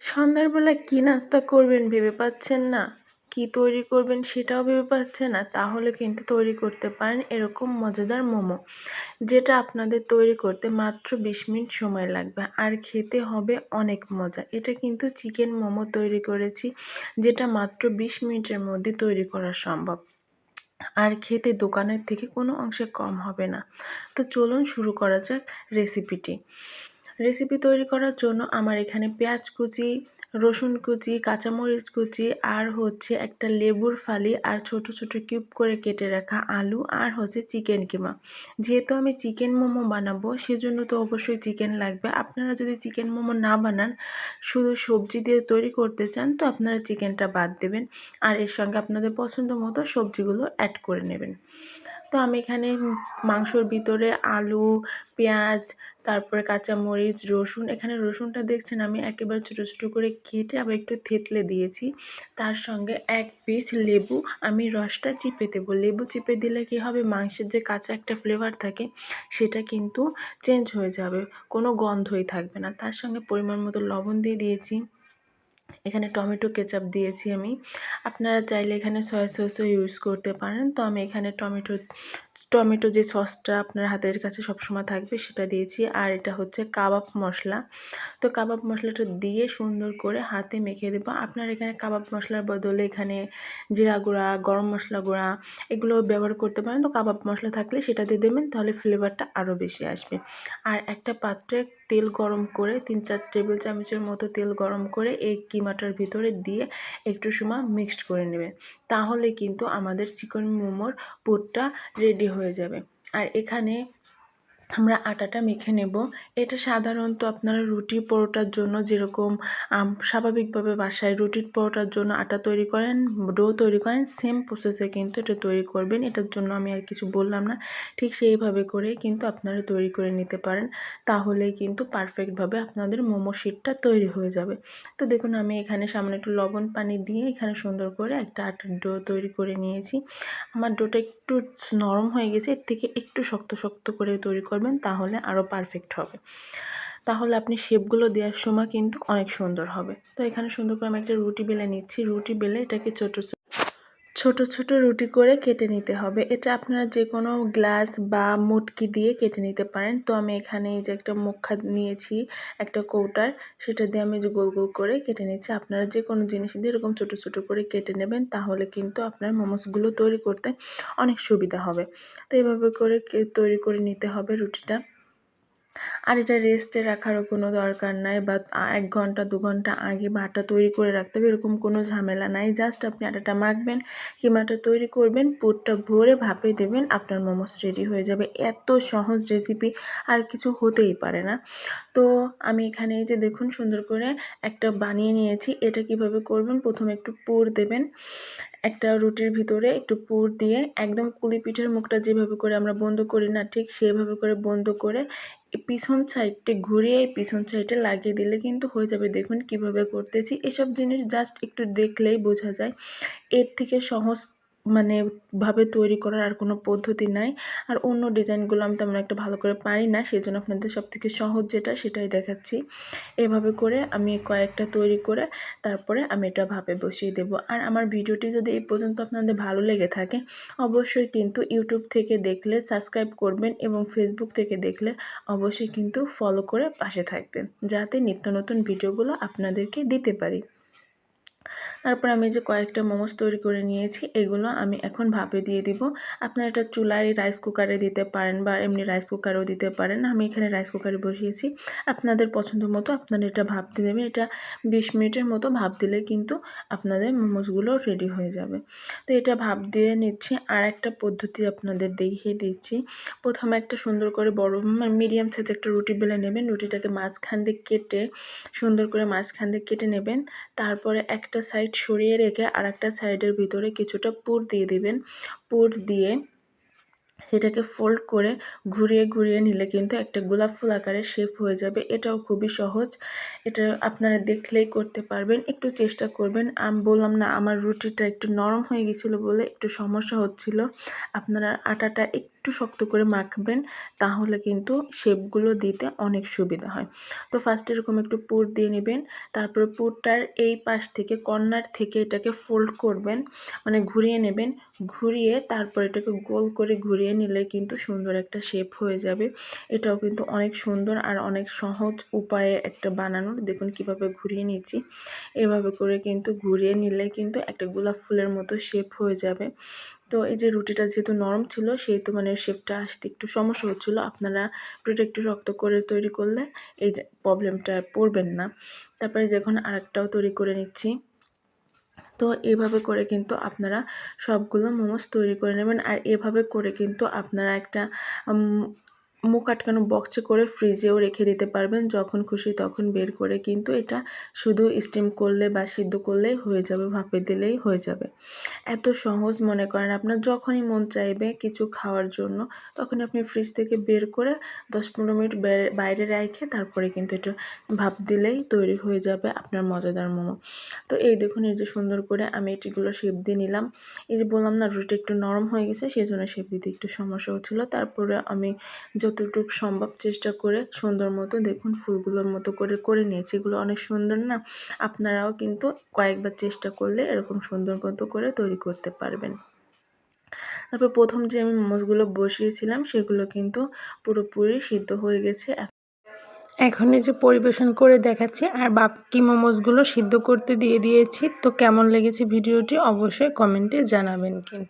সন্ধ্যাবেলা কী নাস্তা করবেন ভেবে পাচ্ছেন না। কি তৈরি করবেন সেটাও ভেবে পাচ্ছেন না। তাহলে কিন্তু তৈরি করতে পারেন এরকম মজাদার মোমো, যেটা আপনাদের তৈরি করতে মাত্র বিশ মিনিট সময় লাগবে। আর খেতে হবে অনেক মজা। এটা কিন্তু চিকেন মোমো তৈরি করেছি, যেটা মাত্র বিশ মিনিটের মধ্যে তৈরি করা সম্ভব। আর খেতে দোকানের থেকে কোনো অংশে কম হবে না। তো চলুন শুরু করা যাক রেসিপিটি। রেসিপি তৈরি করার জন্য আমার এখানে পেঁয়াজ কুচি রসুন কুচি, কাঁচামরিচ কুচি, আর হচ্ছে একটা লেবুর ফালি, আর ছোট ছোট কিউব করে কেটে রাখা আলু, আর হচ্ছে চিকেন কিমা। যেহেতু আমি চিকেন মোমো বানাবো, সেজন্য তো অবশ্যই চিকেন লাগবে। আপনারা যদি চিকেন মোমো না বানান, শুধু সবজি দিয়ে তৈরি করতে চান, তো আপনারা চিকেনটা বাদ দেবেন। আর এর সঙ্গে আপনাদের পছন্দ মতো সবজিগুলো অ্যাড করে নেবেন। তো আমি এখানে মাংসর ভিতরে আলু, পেঁয়াজ, তারপরে কাঁচামরিচ, রসুন, এখানে রসুনটা দেখছেন আমি একেবারে ছোটো ছোটো করে কেটে আবার একটু থেতলে দিয়েছি। তার সঙ্গে এক পিস লেবু আমি রসটা চিপে দেবো। লেবু চিপে দিলে কী হবে? মাংসের যে কাঁচা একটা ফ্লেভার থাকে, সেটা কিন্তু চেঞ্জ হয়ে যাবে। কোনো গন্ধই থাকবে না। তার সঙ্গে পরিমাণ মতো লবণ দিয়ে দিয়েছি। এখানে টমেটো কেচাপ দিয়েছি আমি। আপনারা চাইলে এখানে সয়া সসও ইউজ করতে পারেন। তো আমি এখানে টমেটো টমেটো যে সসটা আপনার হাতের কাছে সবসময় থাকবে সেটা দিয়েছি। আর এটা হচ্ছে কাবাব মশলা। তো কাবাব মশলাটা দিয়ে সুন্দর করে হাতে মেখে দেবো। আপনার এখানে কাবাব মশলার বদলে এখানে জিরা গুঁড়া, গরম মশলা গুঁড়া এগুলো ব্যবহার করতে পারেন। তো কাবাব মশলা থাকলে সেটা দিয়ে দেবেন, তাহলে ফ্লেভারটা আরও বেশি আসবে। আর একটা পাত্রে তেল গরম করে তিন চার টেবিল চামচের মতো তেল গরম করে এই কিমাটার ভিতরে দিয়ে একটু সময় মিক্সড করে নেবে। তাহলে কিন্তু আমাদের চিকেন মোমোর পুরটা রেডি হয়ে যাবে। আর এখানে আমরা আটাটা মেখে নেব। এটা সাধারণত আপনারা রুটি পরোটার জন্য যেরকম স্বাভাবিকভাবে বাসায় রুটির পরোটার জন্য আটা তৈরি করেন, ডো তৈরি করেন সেম প্রসেসে কিন্তু এটা তৈরি করবেন। এটার জন্য আমি আর কিছু বললাম না। ঠিক সেইভাবে করে কিন্তু আপনারা তৈরি করে নিতে পারেন। তাহলেই কিন্তু পারফেক্টভাবে আপনাদের মোমো শিটটা তৈরি হয়ে যাবে। তো দেখুন, আমি এখানে সামনে একটু লবণ পানি দিয়ে এখানে সুন্দর করে একটা আটার ডো তৈরি করে নিয়েছি। আমার ডোটা একটু নরম হয়ে গেছে, এর থেকে একটু শক্ত শক্ত করে তৈরি করবেন, তাহলে আরও পারফেক্ট হবে। তাহলে আপনি শেপগুলো দেওয়ার সময় কিন্তু অনেক সুন্দর হবে। তো এখানে সুন্দর করে আমি একটা রুটি বেলে নিচ্ছি। রুটি বেলে এটাকে ছোটো ছোট ছোট রুটি করে কেটে নিতে হবে। এটা আপনারা যে কোনো গ্লাস বা মুটকি দিয়ে কেটে নিতে পারেন। তো আমি এখানে যে একটা মুখা নিয়েছি, একটা কৌটার, সেটা দিয়ে আমি যে গোল গোল করে কেটে নিচ্ছি আপনারা যে কোনো জিনিস দিয়ে এরকম ছোট ছোট করে কেটে নেবেন, তাহলে কিন্তু আপনার মোমোসগুলো তৈরি করতে অনেক সুবিধা হবে। তো এভাবে করে তৈরি করে নিতে হবে রুটিটা। আর এটা রেস্টে রাখারও কোনো দরকার নাই বা এক ঘণ্টা, দু ঘণ্টা আগে আটা তৈরি করে রাখতে হবে, এরকম কোনো ঝামেলা নাই। জাস্ট আপনি আটাটা মাখবেন কিমাটা তৈরি করবেন, পুরটা ভরে ভাপে দেবেন, আপনার মোমোস রেডি হয়ে যাবে। এত সহজ রেসিপি আর কিছু হতেই পারে না। তো আমি এখানে এই যে দেখুন সুন্দর করে একটা বানিয়ে নিয়েছি, এটা কীভাবে করবেন? প্রথমে একটু পুর দেবেন। একটা রুটির ভিতরে একটু পুর দিয়ে একদম কুলি পিঠের মুখটা যেভাবে করে আমরা বন্ধ করি না, ঠিক সেভাবে করে বন্ধ করে পিছন সাইডটি ঘুরিয়ে পিছন সাইডে লাগিয়ে দিলে কিন্তু হয়ে যাবে। দেখুন কীভাবে করতেছি। এসব জিনিস জাস্ট একটু দেখলেই বোঝা যায়। এর থেকে সহজ মানে ভাবে তৈরি করার আর কোনো পদ্ধতি নাই। আর অন্য ডিজাইনগুলো আমি তেমন একটা ভালো করে পারি না সেই জন্য আপনাদের সব থেকে সহজ যেটা সেটাই দেখাচ্ছি। এভাবে করে আমি কয়েকটা তৈরি করে তারপরে আমি এটা ভাবে বসিয়ে দেব। আর আমার ভিডিওটি যদি এই পর্যন্ত আপনাদের ভালো লেগে থাকে, অবশ্যই কিন্তু ইউটিউব থেকে দেখলে, সাবস্ক্রাইব করবেন এবং ফেসবুক থেকে দেখলে অবশ্যই কিন্তু ফলো করে পাশে থাকবেন, যাতে নিত্য নতুন ভিডিওগুলো আপনাদেরকে দিতে পারি। তারপর আমি যে কয়েকটা মোমোস তৈরি করে নিয়েছি, এগুলো আমি এখন ভাপে দিয়ে দিব। আপনারা এটা চুলায় রাইস কুকারে দিতে পারেন বা এমনি রাইস কুকারেও দিতে পারেন। আমি এখানে রাইস কুকারে বসিয়েছি। আপনাদের পছন্দ মতো আপনারা এটা ভাপ দিয়ে দেবেন। এটা বিশ মিনিটের মতো ভাপ দিলে কিন্তু আপনাদের মোমোসগুলো রেডি হয়ে যাবে। তো এটা ভাপ দিয়ে নিচ্ছি। আর একটা পদ্ধতি আপনাদের দেখিয়ে দিচ্ছি। প্রথমে একটা সুন্দর করে বড় মিডিয়াম সাইজ একটা রুটি বেলে নেবেন। রুটিটাকে মাঝখান দিয়ে কেটে সুন্দর করে মাঝখান দিয়ে কেটে নেবেন। তারপরে একটা একটা সাইড সরিয়ে রেখে আর একটা সাইডের ভিতরে কিছুটা পুর দিয়ে দিবেন। পুর দিয়ে সেটাকে ফোল্ড করে ঘুরিয়ে ঘুরিয়ে নিলে কিন্তু একটা গোলাপ ফুল আকারে শেপ হয়ে যাবে। এটাও খুবই সহজ। এটা আপনারা দেখলেই করতে পারবেন। একটু চেষ্টা করবেন। আমি বললাম না, আমার রুটিটা একটু নরম হয়ে গেছিল বলে একটু সমস্যা হচ্ছিল। আপনারা আটাটা একটু একটু শক্ত করে মাখবেন, তাহলে কিন্তু শেপগুলো দিতে অনেক সুবিধা হয়। তো ফার্স্টে এরকম একটু পুর দিয়ে নেবেন, তারপর পুরটার এই পাশ থেকে, কর্নার থেকে এটাকে ফোল্ড করবেন মানে ঘুরিয়ে নেবেন, ঘুরিয়ে তারপর এটাকে গোল করে ঘুরিয়ে নিলে কিন্তু সুন্দর একটা শেপ হয়ে যাবে। এটাও কিন্তু অনেক সুন্দর আর অনেক সহজ উপায়ে একটা বানানোর। দেখুন কীভাবে ঘুরিয়ে নিচ্ছি। এভাবে করে কিন্তু ঘুরিয়ে নিলে কিন্তু একটা গোলাপ ফুলের মতো শেপ হয়ে যাবে। তো এই যে রুটিটা যেহেতু নরম ছিল, সেহেতু মানে শেপটা আসতে একটু সমস্যা হচ্ছিল। আপনারা রুটি একটু শক্ত করে তৈরি করলে এই যে প্রবলেমটা পড়বেন না। তারপরে দেখুন আরেকটাও তৈরি করে নিচ্ছি। তো এভাবে করে কিন্তু আপনারা সবগুলো মোমোস তৈরি করে নেবেন। আর এভাবে করে কিন্তু আপনারা একটা মুখ আটকানো বক্সে করে ফ্রিজেও রেখে দিতে পারবেন যখন খুশি তখন বের করে। কিন্তু এটা শুধু স্টিম করলে বা সিদ্ধ করলেই হয়ে যাবে, ভাপে দিলেই হয়ে যাবে। এত সহজ মনে করেন আপনার, যখনই মন চাইবে কিছু খাওয়ার জন্য তখন আপনি ফ্রিজ থেকে বের করে দশ পনেরো মিনিট বাইরে রেখে তারপরে কিন্তু এটা ভাপ দিলেই তৈরি হয়ে যাবে আপনার মজাদার মোমো। তো এই দেখুন, এই যে সুন্দর করে আমি এটিগুলো শেপ দিয়ে নিলাম। এই যে বললাম না, রুটি একটু নরম হয়ে গেছে সেই জন্য শেপ দিতে একটু সমস্যা হচ্ছিল। তারপরে আমি যতটুকু সম্ভব চেষ্টা করে সুন্দর মতো দেখুন, ফুলগুলোর মতো করে করে নিয়েছি। এগুলো অনেক সুন্দর না? আপনারাও কিন্তু কয়েকবার চেষ্টা করলে এরকম সুন্দর মতো করে তৈরি করতে পারবেন। তারপর প্রথম যে আমি মোমোসগুলো বসিয়েছিলাম, সেগুলো কিন্তু পুরোপুরি সিদ্ধ হয়ে গেছে। এখন এই যে পরিবেশন করে দেখাচ্ছি, আর বাকি মোমোসগুলো সিদ্ধ করতে দিয়ে দিয়েছি। তো কেমন লেগেছে ভিডিওটি অবশ্যই কমেন্টে জানাবেন কিন্তু।